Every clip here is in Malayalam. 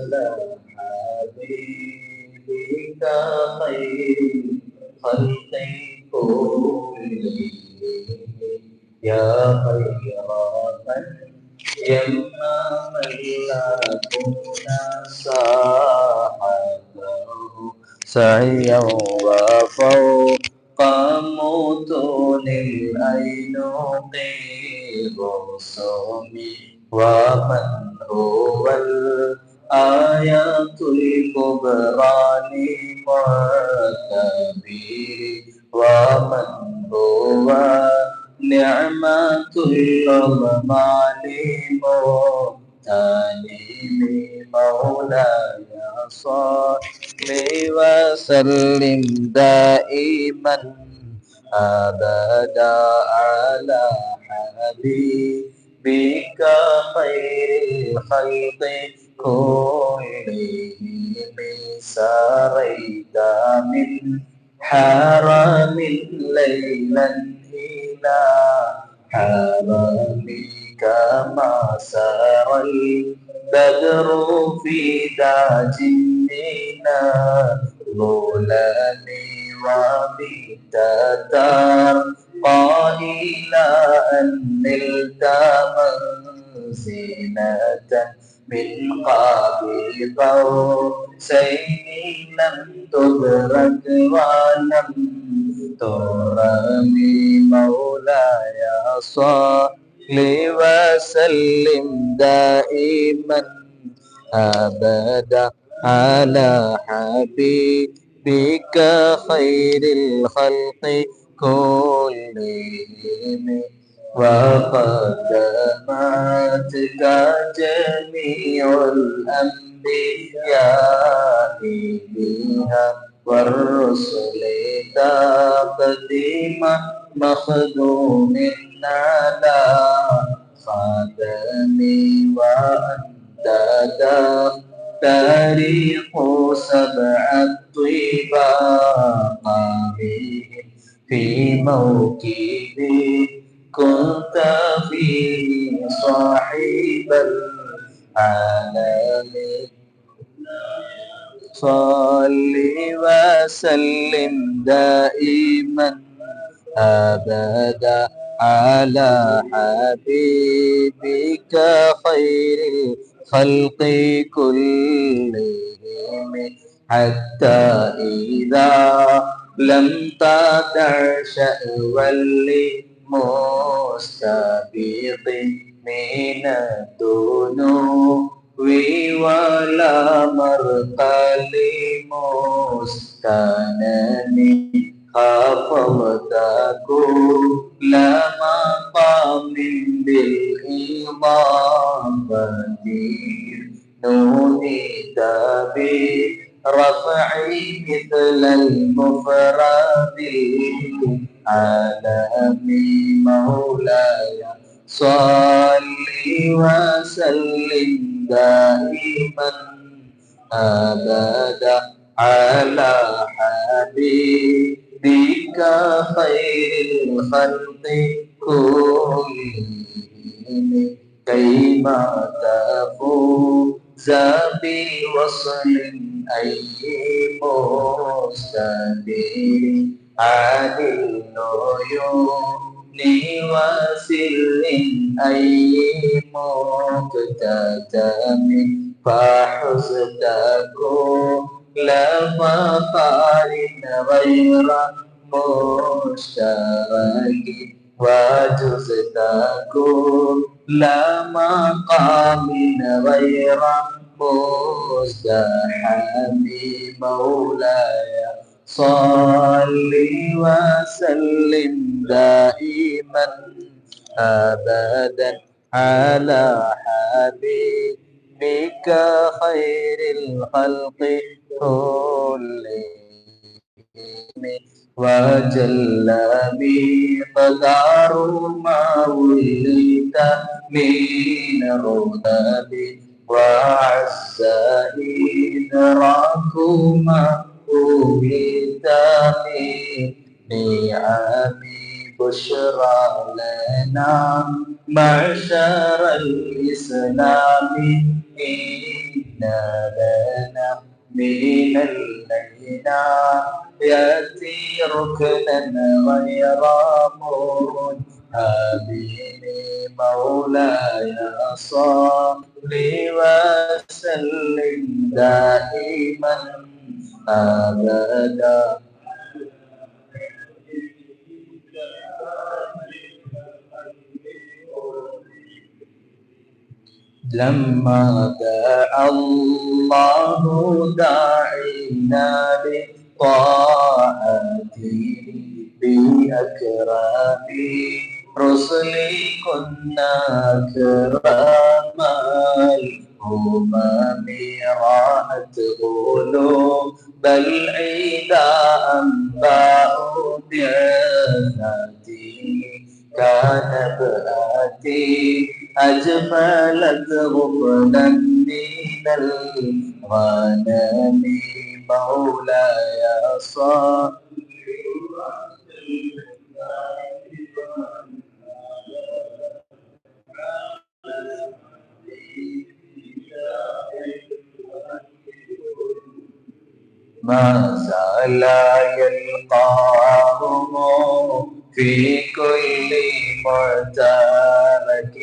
على حبيبك خير خلق كلهم يا خير من يمام الملكون ساحته سعيا وفوق متون الأينوق رسوم ومن هو الآيات الكبرى لمعتبر ومن هو نعمة العظمى لمغتنم مولاي صل وسلم دائما أبدا على حبيبك خير الخلق كلهم سريت من حرم ليلا إلى حرمك ما سار البدر في داج من الظلام وبت ترقى إلى أن نلت منزلة من قاب قوسين لم تدرك ولم ترمي مولاي صل وسلم دائما أبدا على حبيبك خير الخلق كلهم وقدمتك جميع الأنبياء بها والرسل تقديم مخدوم على خاتم وأنت تاريخ سبع بهم في موكبي كنت فيه صاحب العالم صل وسلم دائما أبدا على حبيبك خير الخلق كلهم. حتى إذا لم تدع شأوا لمستبيق من الذنوب ولا مرقى لمستنن خفضت كل مقام بالإضافة نوديت برفع مثل المفرد. العالم مولاي صل وسلم دائما أبدا على حبيبك خير الخلق كلهم. كيما تفوز بوصل أي مستدير عن العيون وسر أي مكتتم فحزت كل فقار غير مشترك وجزت كل مقام غير مزدحم مولاي صل وسلم دائما ابدا على حبيبك خير الخلق كلهم. وجل مقدار ما ولد من رتب وعز إدراكما ولد من نعم بشرى لنا معشر الإسلام إن لنا من اللينا يأتي ركنا غير منهابين مولاي صل وسلم دائما أبدا لما دعا الله داعينا لطاعته بأكرام رسلي كنا كرام الأمم رأت بل عيدا أنباء بعثاتي كان بأتي أجملت غفلا من الغنم مولاي صلي ما زال يلقاهم في كل معترك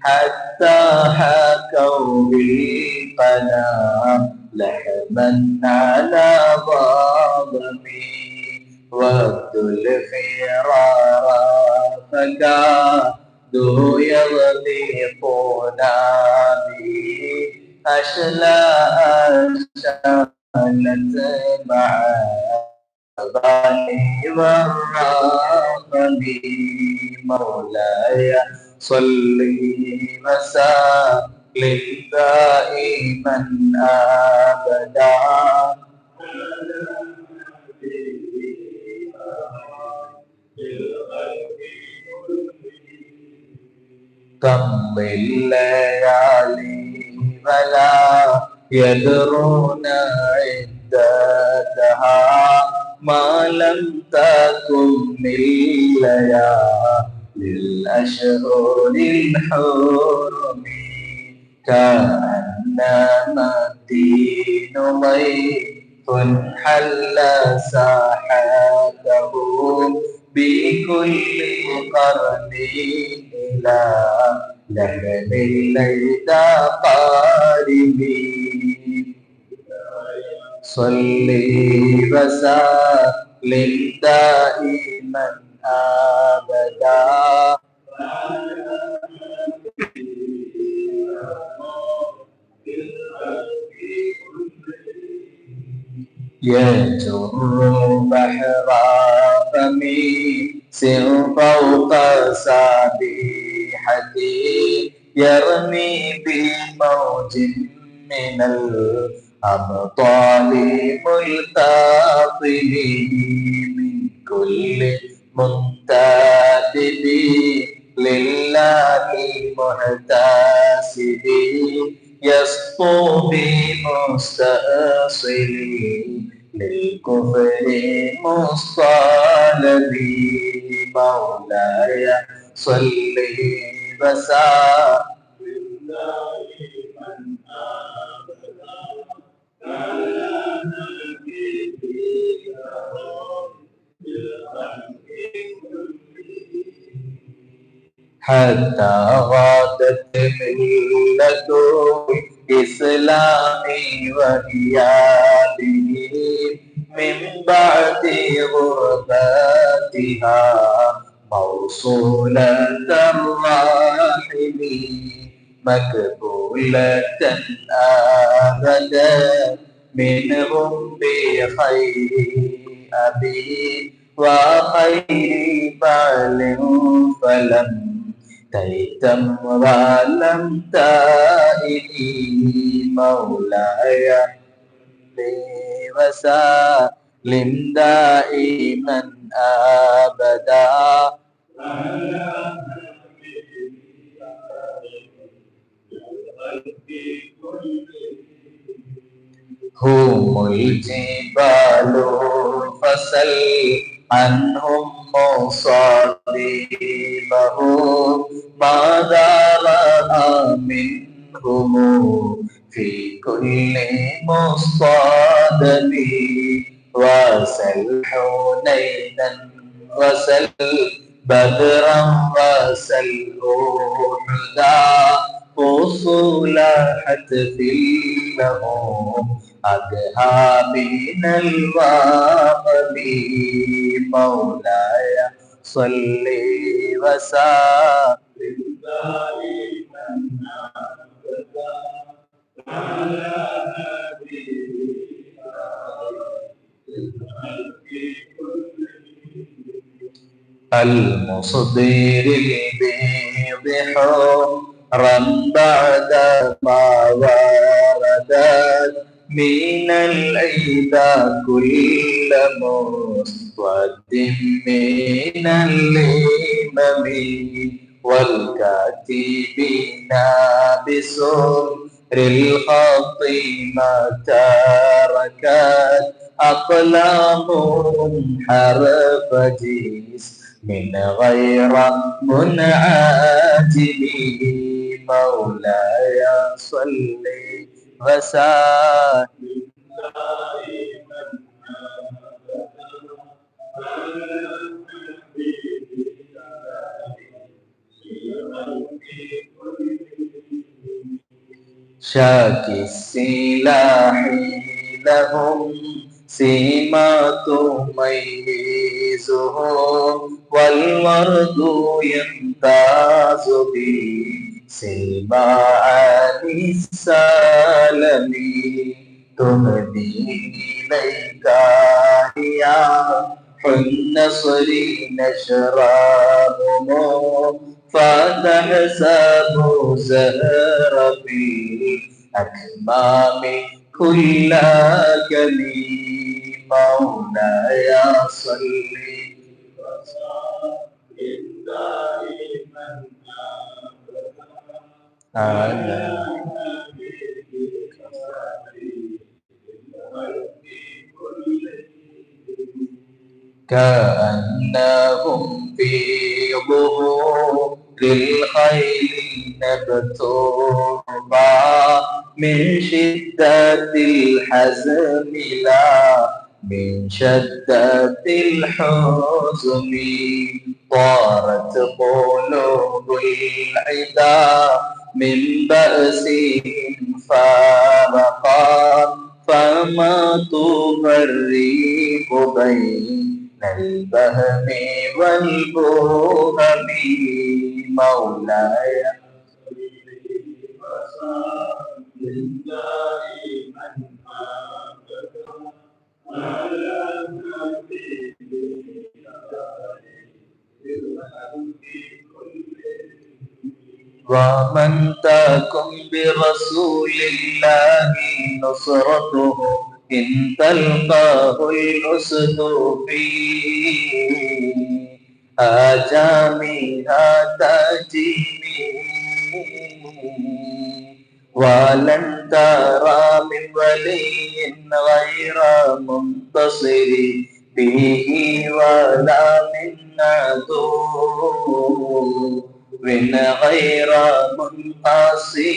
حتى حكوا بالقنا لحما على ضامي وابدوا الفرار فكادوا يضيقون به أشلاء أشلت مع الغني والرغم مولاي صلي وسلم دائما ابدا كم الليالي ولا يدرون عدتها ما لم تكن الليالي للأشهر الحرم كأنما الدين ضيف حل ساحته بكل قرن إلى لهن الليل قاربين. صلي وسلم دائما أبدا يجر بحر فمي سر فوق سابحتي يرمي بموج من الأبطال ملتقي من كل منتدب لله محتسب يسطو بمستأصل للكفر مصطلب مولاي صل وسلم حتى غادت ملة الإسلام وهي به من بعد غربتها موصولة الراحل مقبولة أبدا منهم بخير أبي وخير بال فلم تيتم ولم تائني مولاي وسلم دائما أبدا. هم الجبال فسل عنهم مصابيبهم ماذا رأى منهم في كل مصادم وسل حنينا وسل بدرا وسل أحدا صلاحت فيه أدهى من الوهم مولاي صلي وسلم. على المصدر البيض حب حرا بعد ما وردت من العيدا كل مسود من الإمم والكاتبين بسر الخط ما تركت أقلامهم حرف جيس من غير منعجم مولاي صل وسلم شاكي السلاح لهم سيما تميزهم والورد يمتاز به سيما عن السالم تهدي إليك يا النصر نشرهم فتحسب زهر في الأكمام كل كلمة مولاي صل على كأنهم في ظهور الخيل نبتوبا من شدة الحزن لا من شدة الحزن طارت قلوب العدا من بأسهم فارقا فما تفرق بين البهم والبهم مولاي. ومن تكن برسول الله نصرته إن تلقاه الأسد في آجامها تجيني ولن ترى من ولي غير منتصر به ولا من عدو من غير منقصر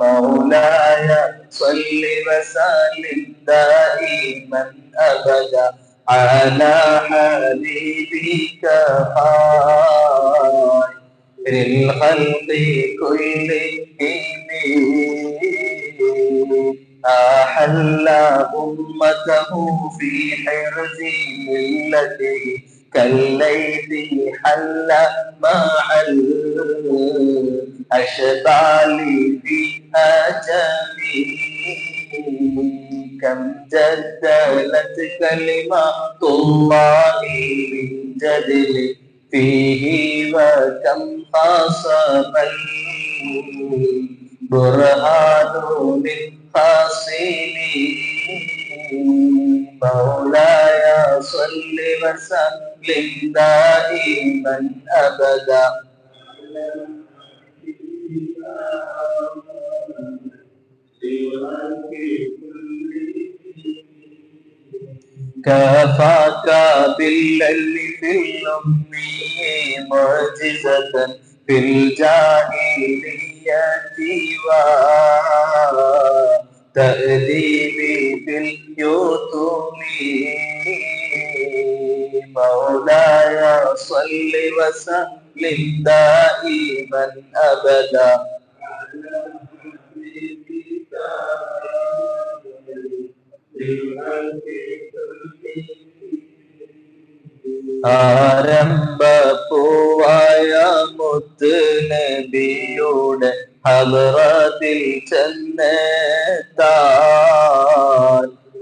مولاي صل وسلم دائما أبدا على حبيبك خير الخلق كلهم. أحل أمته في حرز ملته. كالليل حل مع الأشبال في أجمي كم جدلت كلمات الله من جدل فيه وكم خاصم البرهان من خاصمين مولاي صل وسلم دائما ابدا كفاك بالألف الأمي معجزة في الجاهلية وتأديبي في اليتم مولاي صل وسلم دائما أبدا ആരംഭ പൂവായ മുത്ത് നബിയുടെ ഹവറത്തിൽ ചെന്നെത്താൻ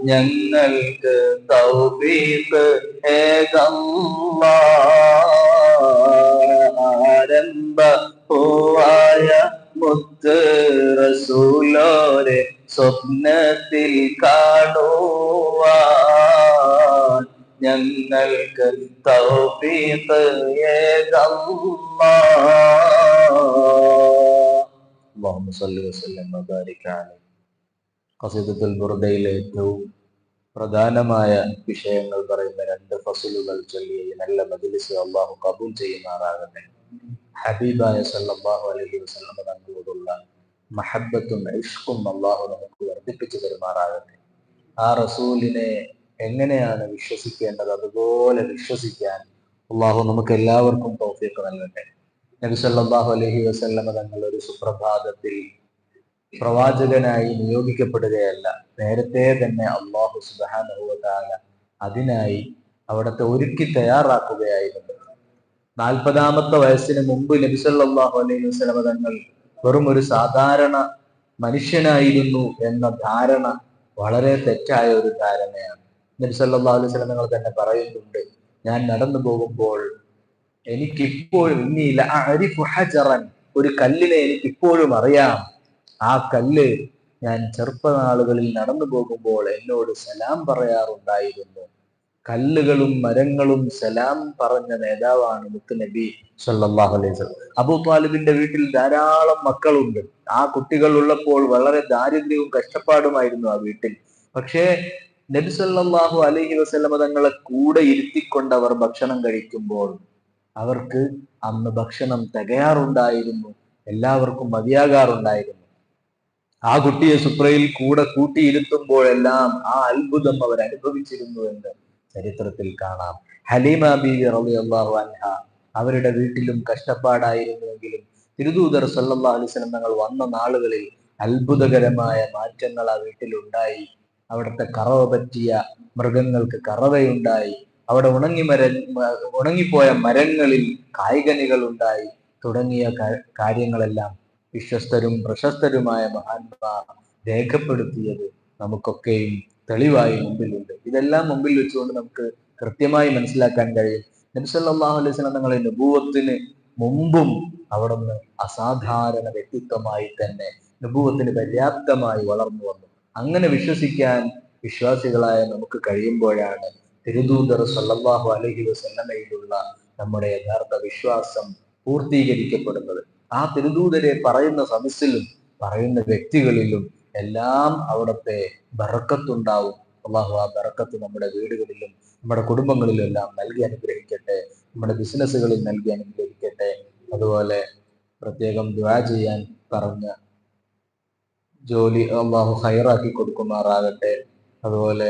ഞങ്ങൾക്ക് തൗബീഫ് ഏകമ്മ ആരംഭ പൂവായ മുത്ത് റസൂലോരെ സ്വപ്നത്തിൽ കാണുവാൻ ഞങ്ങൾക്ക് തൗഫീഖ് ഏകമ്മ അള്ളാഹു സല്ലി വസ്ലം വബാരിക്കാണ്. കസീദത്തുൽ ബുർദയിലെ ഏറ്റവും പ്രധാനമായ വിഷയങ്ങൾ പറയുന്ന രണ്ട് ഫസലുകൾ ചൊല്ലി നല്ല മജിലിസ് അള്ളാഹു കബൂൽ ചെയ്യുമാറാകട്ടെ. ഹബീബായ സല്ലാഹു അലൈഹി വസ്ലമ നൽകുവതുള്ള മഹബത്തും ഇഷ്കും അള്ളാഹു നമുക്ക് വർദ്ധിപ്പിച്ചു തരുമാറാകട്ടെ. ആ റസൂലിനെ എങ്ങനെയാണ് വിശ്വസിക്കേണ്ടത്? അതുപോലെ വിശ്വസിക്കാൻ അള്ളാഹു നമുക്ക് എല്ലാവർക്കും തോഫിയൊക്കെ നൽകട്ടെ. നബി അലഹി വസല്ലമ തങ്ങൾ ഒരു സുപ്രഭാതത്തിൽ പ്രവാചകനായി നിയോഗിക്കപ്പെടുകയല്ല. നേരത്തെ തന്നെ അള്ളാഹു സുബാനുഭവത്താല അതിനായി അവിടുത്തെ ഒരുക്കി തയ്യാറാക്കുകയായിരുന്നു. നാൽപ്പതാമത്തെ വയസ്സിന് മുമ്പ് നബി സല്ലല്ലാഹു അലൈഹി വസല്ലമ തങ്ങൾ വെറും ഒരു സാധാരണ മനുഷ്യനായിരുന്നു എന്ന ധാരണ വളരെ തെറ്റായ ഒരു ധാരണയാണ്. നബി സല്ലല്ലാഹു അലൈഹി വസ്ലം തങ്ങൾ തന്നെ പറയുന്നുണ്ട് ഞാൻ നടന്നു പോകുമ്പോൾ എനിക്കിപ്പോഴും ഇന്നിയില്ല അരിഫു ഹജറൻ ഒരു കല്ലിനെ എനിക്ക് ഇപ്പോഴും അറിയാം. ആ കല്ല് ഞാൻ ചെറുപ്പനാളുകളിൽ നടന്നു പോകുമ്പോൾ എന്നോട് സലാം പറയാറുണ്ടായിരുന്നു. കല്ലുകളും മരങ്ങളും സലാം പറഞ്ഞ നേതാവാണ് മുത്ത് നബി സല്ലല്ലാഹു അലൈഹി അബൂ താലിബിന്റെ വീട്ടിൽ ധാരാളം മക്കളുണ്ട്. ആ കുട്ടികൾ ഉള്ളപ്പോൾ വളരെ ദാരിദ്ര്യവും കഷ്ടപ്പാടുമായിരുന്നു ആ വീട്ടിൽ. പക്ഷേ നബി സല്ലല്ലാഹു അലൈഹി വസല്ലമ തങ്ങളെ കൂടെ ഇരുത്തിക്കൊണ്ടവർ ഭക്ഷണം കഴിക്കുമ്പോൾ അവർക്ക് അന്ന് ഭക്ഷണം തികയാറുണ്ടായിരുന്നു. എല്ലാവർക്കും മതിയാകാറുണ്ടായിരുന്നു. ആ കുട്ടിയെ സുപ്രയിൽ കൂടെ കൂട്ടിയിരുത്തുമ്പോഴെല്ലാം ആ അത്ഭുതം അവർ അനുഭവിച്ചിരുന്നു എന്ന് ചരിത്രത്തിൽ കാണാം. ഹലീമ ബീവി റളിയല്ലാഹു അൻഹ അവരുടെ വീട്ടിലും കഷ്ടപ്പാടായിരുന്നുവെങ്കിലും തിരുദൂതർ സല്ലാ അലൈഹി വസല്ലം തങ്ങൾ വന്ന നാളുകളിൽ അത്ഭുതകരമായ മാറ്റങ്ങൾ ആ വീട്ടിലുണ്ടായി. അവിടുത്തെ കറവ പറ്റിയ മൃഗങ്ങൾക്ക് കറവയുണ്ടായി. അവിടെ ഉണങ്ങി മര ഉണങ്ങിപ്പോയ മരങ്ങളിൽ കായികനികൾ ഉണ്ടായി. തുടങ്ങിയ കാര്യങ്ങളെല്ലാം വിശ്വസ്തരും പ്രശസ്തരുമായ മഹാന്മാർ രേഖപ്പെടുത്തിയത് നമുക്കൊക്കെയും തെളിവായി മുമ്പിലുണ്ട്. ഇതെല്ലാം മുമ്പിൽ വെച്ചുകൊണ്ട് നമുക്ക് കൃത്യമായി മനസ്സിലാക്കാൻ കഴിയും. നബിസല്ലാഹു അലൈഹി സ്വലം തങ്ങളെ നുപൂവത്തിന് മുമ്പും അവിടുന്ന് അസാധാരണ വ്യക്തിത്വമായി തന്നെ നുപൂവത്തിന് പര്യാപ്തമായി വളർന്നു വന്നു. അങ്ങനെ വിശ്വസിക്കാൻ വിശ്വാസികളായ നമുക്ക് കഴിയുമ്പോഴാണ് തിരുദൂതർ സല്ലാഹു അലഹി വസല്ലമയിലുള്ള നമ്മുടെ യഥാർത്ഥ വിശ്വാസം പൂർത്തീകരിക്കപ്പെടുന്നത്. ആ തിരുദൂതരെ പറയുന്ന സദസ്സിലും പറയുന്ന വ്യക്തികളിലും എല്ലാം അവിടുത്തെ ബറക്കത്തുണ്ടാവും. അള്ളാഹു ആ ബറക്കത്ത് നമ്മുടെ വീടുകളിലും നമ്മുടെ കുടുംബങ്ങളിലും എല്ലാം നൽകി അനുഗ്രഹിക്കട്ടെ നമ്മുടെ ബിസിനസ്സുകളിൽ നൽകി അനുഗ്രഹിക്കട്ടെ. അതുപോലെ പ്രത്യേകം ദ്വാ ചെയ്യാൻ പറഞ്ഞ ജോലി അള്ളാഹു ഹയറാക്കി കൊടുക്കുമാറാകട്ടെ. അതുപോലെ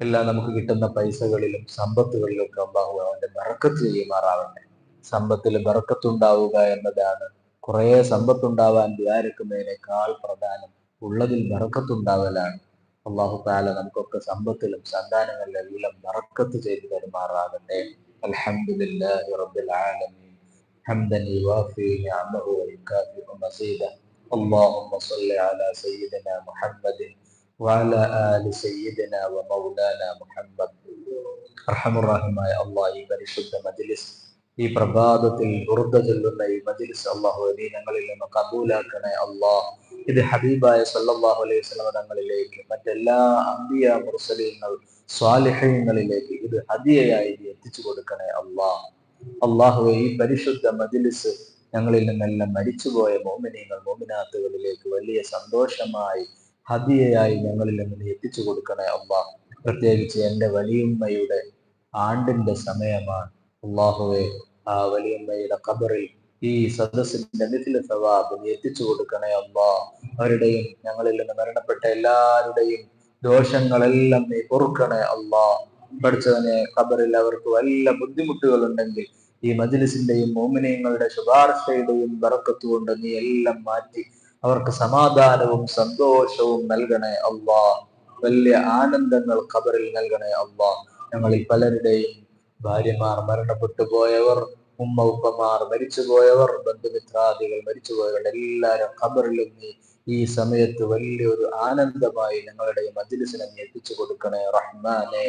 എല്ലാം നമുക്ക് കിട്ടുന്ന പൈസകളിലും സമ്പത്തുകളിലും ഒക്കെ അള്ളാഹു അവന്റെ ബറക്കത്ത് ചെയ്യുമാറാവട്ടെ സമ്പത്തിൽ ബറക്കത്തുണ്ടാവുക എന്നതാണ് കുറേ സമ്പത്തുണ്ടാവാൻ ദ്വാരക്കുന്നതിനേക്കാൾ പ്രധാനം ഉള്ളതിൽ ബറക്കത്തുണ്ടാവലാണ് അള്ളാഹു താല നമുക്കൊക്കെ സമ്പത്തിലും സന്താനങ്ങളിലും എല്ലാം ബറക്കത്ത് ചെയ്തു തരുമാറാകട്ടെ അൽഹംദുലില്ലാഹി റബ്ബിൽ ആലമീൻ حمدا يوافي نعمه ويكافئ مزيدا اللهم صل على سيدنا محمد وعلى آل سيدنا ومولانا محمد അർഹമുറാഹിമായ അള്ളാഹ് ഈ പരിശുദ്ധ മജ്ലിസ് ഈ പ്രഭാതത്തിൽ ബുറുദ ചൊല്ലുന്ന ഈ മജ്ലിസ് അള്ളാഹു നീ ഞങ്ങളിൽ നിന്ന് കബൂലാക്കണേ അള്ളാഹ് ഇത് ഹബീബായ സല്ലല്ലാഹു അലൈഹി വസല്ലം തങ്ങളിലേക്ക് മറ്റെല്ലാ അമ്പിയ മുർസലീങ്ങൾ സ്വാലിഹ്യങ്ങളിലേക്ക് ഇത് ഹദിയയായി നീ എത്തിച്ചു കൊടുക്കണേ അള്ളാഹ് അള്ളാഹുവെ ഈ പരിശുദ്ധ മജ്ലിസ് ഞങ്ങളിൽ നിന്നെല്ലാം മരിച്ചുപോയ മോമിനിയങ്ങൾ മോമിനാത്തുകളിലേക്ക് വലിയ സന്തോഷമായി ഹദിയയായി ഞങ്ങളിൽ അങ്ങനെ എത്തിച്ചു കൊടുക്കണേ അമ്മ പ്രത്യേകിച്ച് എന്റെ വലിയമ്മയുടെ ആണ്ടിന്റെ സമയമാണ് അള്ളാഹുവെ ആ വലിയമ്മയുടെ ഖബറിൽ ഈ സദസ്സിന്റെ മിഥില സവാബ് എത്തിച്ചു കൊടുക്കണേ അള്ളാ. അവരുടെയും ഞങ്ങളിൽ നിന്ന് മരണപ്പെട്ട എല്ലാവരുടെയും ദോഷങ്ങളെല്ലാം നീ പൊറുക്കണേ അള്ളാ. പഠിച്ചവനെ ഖബറിൽ അവർക്ക് വല്ല ബുദ്ധിമുട്ടുകൾ ഉണ്ടെങ്കിൽ ഈ മജ്ലിസിന്റെയും മോമിനിയങ്ങളുടെ ശുപാർശയുടെയും ബറക്കത്തുകൊണ്ട് നീ എല്ലാം മാറ്റി അവർക്ക് സമാധാനവും സന്തോഷവും നൽകണേ അള്ളാ. വലിയ ആനന്ദങ്ങൾ ഖബറിൽ നൽകണേ അള്ളാ. ഞങ്ങളിൽ പലരുടെയും ഭാര്യമാർ മരണപ്പെട്ടു പോയവർ ഉമ്മ ഉപ്പമാർ മരിച്ചുപോയവർ ബന്ധുമിത്രാദികൾ മരിച്ചുപോയവരുടെ എല്ലാവരും ഖബറിലും നീ ഈ സമയത്ത് വലിയൊരു ആനന്ദമായി ഞങ്ങളുടെ മജിലിസിനെ എത്തിച്ചു കൊടുക്കണേ റഹ്മാനെ.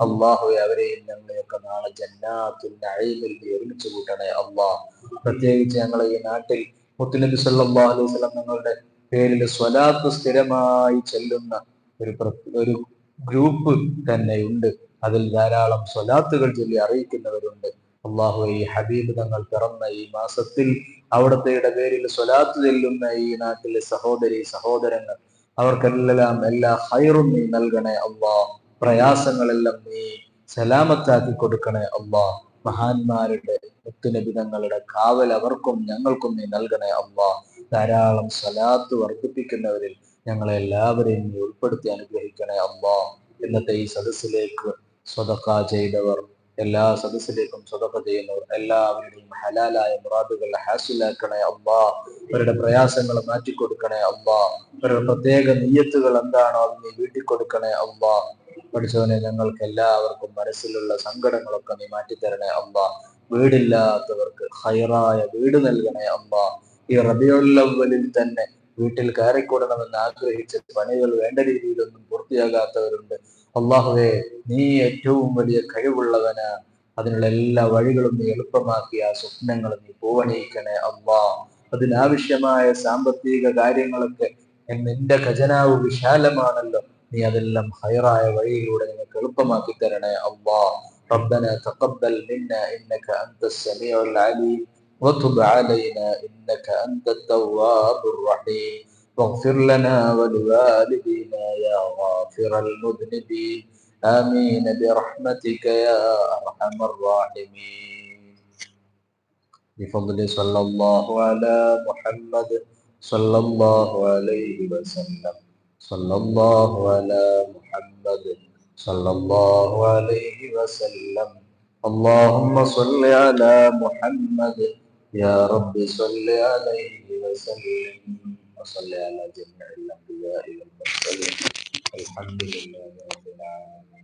അള്ളാഹുവെ അവരെയും ഞങ്ങളെയൊക്കെ നാളെ ജന്നാത്തിൽ അഴിമിൽ ഒരുമിച്ച് കൂട്ടണേ അള്ളാഹ് പ്രത്യേകിച്ച് ഞങ്ങളെ ഈ നാട്ടിൽ മുത്തുനബി സല്ലാ അലൈഹി സ്വലം തങ്ങളുടെ പേരിൽ സ്വലാത്ത് സ്ഥിരമായി ചെല്ലുന്ന ഒരു ഒരു ഗ്രൂപ്പ് തന്നെയുണ്ട്. അതിൽ ധാരാളം സ്വലാത്തുകൾ ചൊല്ലി അറിയിക്കുന്നവരുണ്ട്. അള്ളാഹു ഈ ഹബീബ് തങ്ങൾ പിറന്ന ഈ മാസത്തിൽ അവിടത്തെയുടെ പേരിൽ സ്വലാത്ത് ചെല്ലുന്ന ഈ നാട്ടിലെ സഹോദരി സഹോദരങ്ങൾ അവർക്കെല്ലാം എല്ലാ ഹൈറും നീ നൽകണേ അള്ളാ. പ്രയാസങ്ങളെല്ലാം നീ സലാമത്താക്കി കൊടുക്കണേ അള്ളാ. മഹാന്മാരുടെ മുത്തുനബിതങ്ങളുടെ കാവൽ അവർക്കും ഞങ്ങൾക്കും നീ നൽകണേ അള്ളാ. ധാരാളം സലാത്ത് വർദ്ധിപ്പിക്കുന്നവരിൽ ഞങ്ങളെ എല്ലാവരെയും നീ ഉൾപ്പെടുത്തി അനുഗ്രഹിക്കണേ അള്ളാ. ഇന്നത്തെ ഈ സദസ്സിലേക്ക് സ്വതക്ക ചെയ്തവർ എല്ലാ സദസ്സിലേക്കും സ്വതക്ക ചെയ്യുന്നവർ എല്ലാവരുടെയും ഹലാലായ മുറാദുകൾ ഹാസിലാക്കണേ അള്ളാ. അവരുടെ പ്രയാസങ്ങൾ മാറ്റിക്കൊടുക്കണേ അള്ളാ. അവരുടെ പ്രത്യേക നീയത്തുകൾ എന്താണോ അത് നീ വീട്ടിക്കൊടുക്കണേ അള്ളാ. പഠിച്ചവനെ ഞങ്ങൾക്ക് എല്ലാവർക്കും മനസ്സിലുള്ള സങ്കടങ്ങളൊക്കെ നീ മാറ്റിത്തരണേ അള്ളാ. വീടില്ലാത്തവർക്ക് ഹൈറായ വീട് നൽകണേ അമ്മ ഈ റബിയുള്ളവലിൽ തന്നെ വീട്ടിൽ കയറിക്കൂടണമെന്ന് ആഗ്രഹിച്ച് പണികൾ വേണ്ട രീതിയിലൊന്നും പൂർത്തിയാകാത്തവരുണ്ട്. അള്ളാഹുവെ നീ ഏറ്റവും വലിയ കഴിവുള്ളവന്. അതിനുള്ള എല്ലാ വഴികളും നീ എളുപ്പമാക്കി. ആ സ്വപ്നങ്ങൾ നീ പൂവണിയിക്കണേ അള്ളാ. അതിനാവശ്യമായ സാമ്പത്തിക കാര്യങ്ങളൊക്കെ നിന്റെ ഖജനാവ് വിശാലമാണല്ലോ. നീ അതെല്ലാം ഹൈറായ വഴിയിലൂടെ നിനക്ക് എളുപ്പമാക്കി തരണേ അള്ളാ. ربنا تقبل منا إنك أنت السميع العليم وتب علينا إنك أنت التواب الرحيم. واغفر لنا ولوالدينا يا غافر المذنبين. آمين برحمتك يا أرحم الراحمين. بفضل صلى الله على محمد صلى الله عليه وسلم. صلى الله على محمد. صلى الله عليه وسلم. اللهم صل على محمد. يا رب صل عليه وسلم. وصل على جميع الأنبياء والمرسلين. الحمد لله رب العالمين.